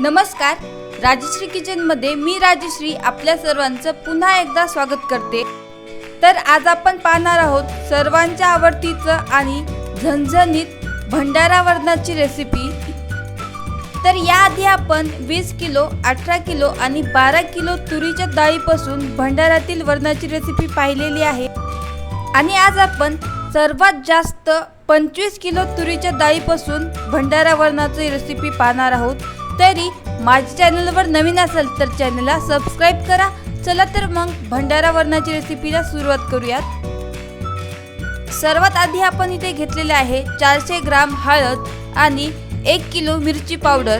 नमस्कार. राजश्री किचनमध्ये मी राजश्री आपल्या सर्वांचं पुन्हा एकदा स्वागत करते. तर आज आपण पाहणार आहोत सर्वांच्या आवडतीचं आणि झणझणीत भंडारा वरणाची रेसिपी तर याआधी आपण वीस किलो अठरा किलो आणि बारा किलो तुरीच्या डाळीपासून भंडारातील वरणाची रेसिपी पाहिलेली आहे. आणि आज आपण सर्वात जास्त पंचवीस किलो तुरीच्या डाळीपासून भंडारा वरणाची रेसिपी पाहणार आहोत. तरी माझ्या चॅनलवर नवीन असेल तर चॅनलला सबस्क्राईब करा. चला तर मग भंडारा वरणाची रेसिपीला सुरुवात करूयात. सर्वात आधी आपण इथे घेतलेले आहे चारशे ग्राम हळद आणि एक किलो मिरची पावडर.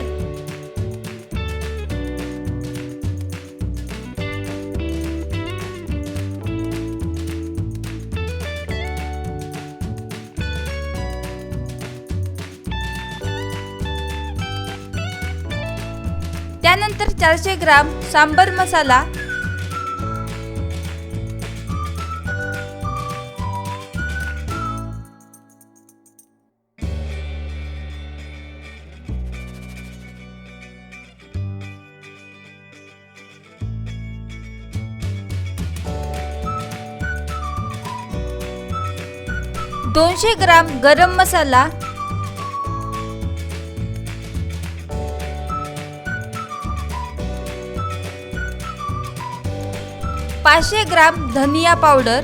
त्यानंतर चारशे ग्राम सांबर मसाला. दोनशे ग्राम गरम मसाला. पाचशे ग्राम धनिया पावडर.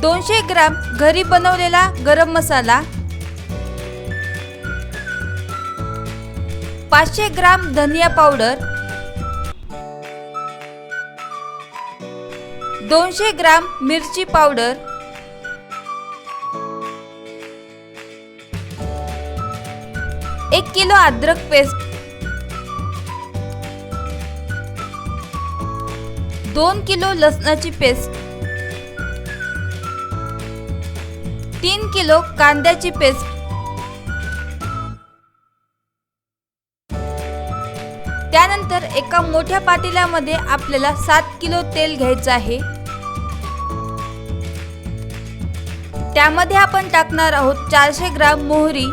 दोनशे ग्राम घरी बनवलेला गरम मसाला. पाचशे ग्राम धनिया पावडर. दोनशे ग्राम मिरची पावडर. एक किलो अद्रक पेस्ट. दोन किलो लसणाची पेस्ट. तीन किलो कांद्याची पेस्ट. त्यानंतर एका मोठ्या पातेल्यामध्ये आपल्याला सात किलो तेल घ्यायचं आहे. त्यामध्ये आपण टाकणार आहोत चारशे ग्राम मोहरी.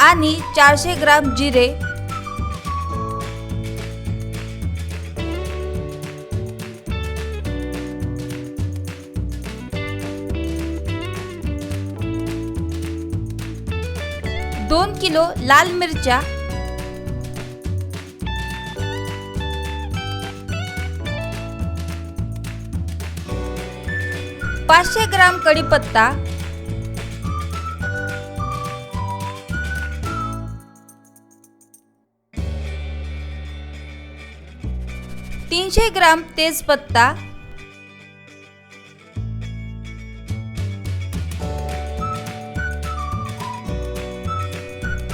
आणि चारशे ग्राम जिरे. दोन किलो लाल मिरच्या. पाचशे ग्राम कढीपत्ता. तीनशे ग्राम तेजपत्ता.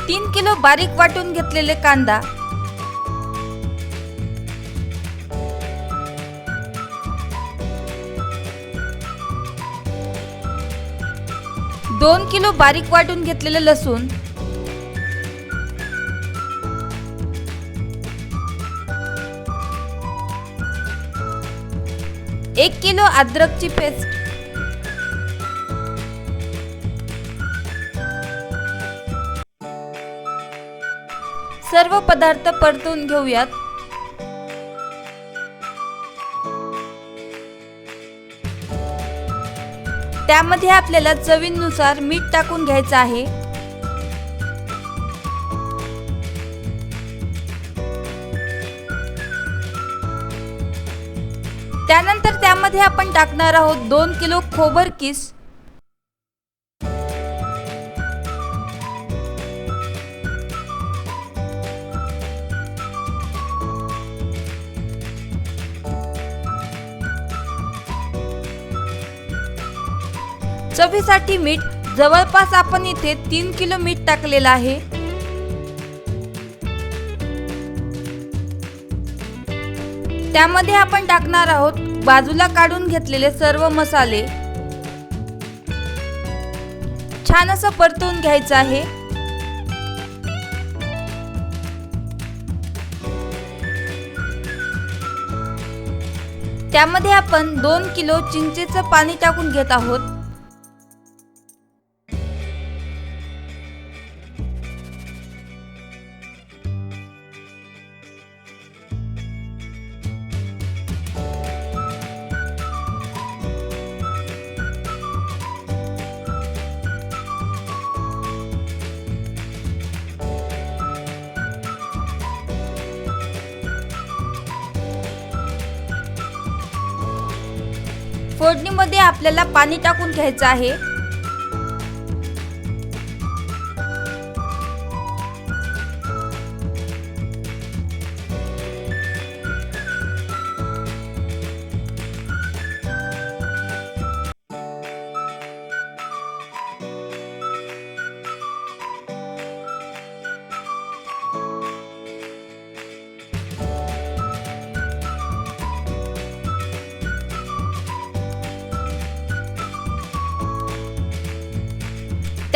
तीन किलो बारीक वाटून घेतलेले कांदा. दोन किलो बारीक वाटून घेतलेले लसूण. एक किलो अद्रकची पेस्ट. सर्व पदार्थ परतून घेऊयात. त्यामध्ये आपल्याला चवीनुसार मीठ टाकून घ्यायचं आहे. त्यानंतर त्यामध्ये आपण टाकणार आहोत दोन किलो खोबर किस. चवीसाठी मीठ. जवळपास आपण इथे तीन किलो मीठ टाकलेलं आहे. त्यामध्ये आपण टाकणार आहोत बाजूला काढून घेतलेले सर्व मसाले. छान असं परतवून घ्यायचं आहे. त्यामध्ये आपण दोन किलो चिंचेचं पाणी टाकून घेत आहोत. फोडणीमध्ये आपल्याला पाणी टाकून घ्यायचं आहे.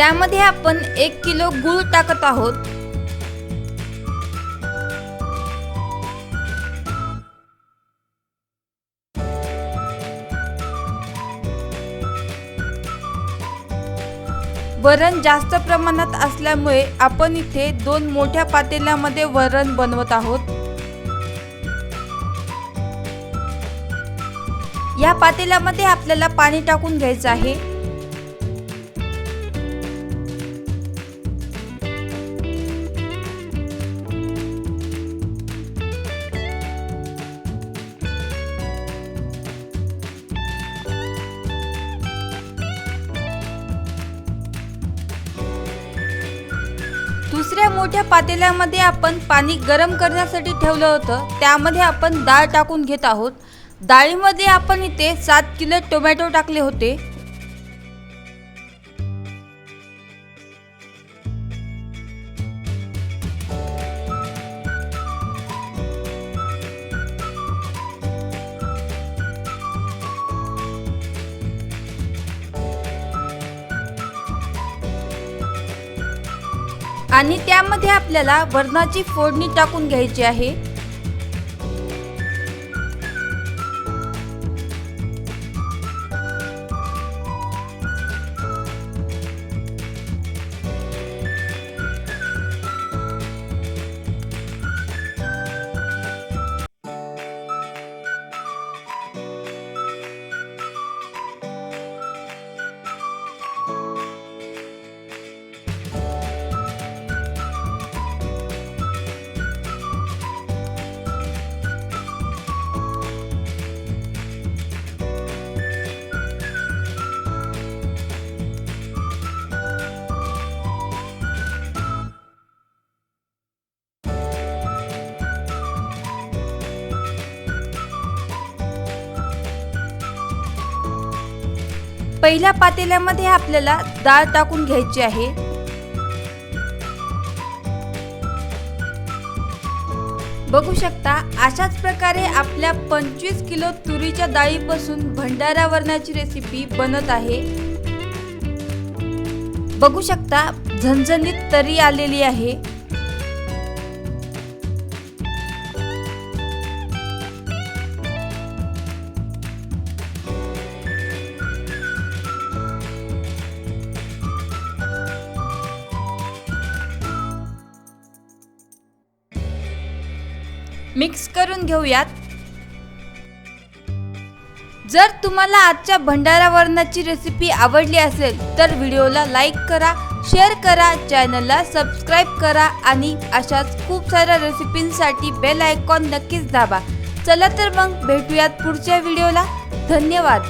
त्यामध्ये आपण एक किलो गूळ टाकत आहोत. वरण जास्त प्रमाणात असल्यामुळे आपण इथे दोन मोठ्या पातेल्यामध्ये वरण बनवत आहोत. या पातेल्यामध्ये आपल्याला पाणी टाकून घ्यायचं आहे. दुसऱ्या मोठ्या पातेल्यामध्ये आपण पाणी गरम करण्यासाठी ठेवलं होतं. त्यामध्ये आपण डाळ टाकून घेत आहोत. डाळीमध्ये आपण इथे सात किलो टोमॅटो टाकले होते. आणि त्यामध्ये आपल्याला वरणाची फोडणी टाकून घ्यायची आहे. पहिल्या पातेल्यामध्ये आपल्याला डाळ टाकून घ्यायची आहे. बघू शकता अशाच प्रकारे आपल्या पंचवीस किलो तुरीच्या डाळीपासून भंडारा वरणाची रेसिपी बनत आहे. बघू शकता झणझणीत तरी आलेली आहे. मिक्स करून घेऊयात. जर तुम्हाला आजच्या भंडारावरणाची रेसिपी आवडली असेल तर व्हिडिओला लाईक करा शेअर करा चॅनलला सबस्क्राईब करा आणि अशाच खूप साऱ्या रेसिपींसाठी बेल आयकॉन नक्कीच दाबा. चला तर मग भेटूयात पुढच्या व्हिडिओला. धन्यवाद.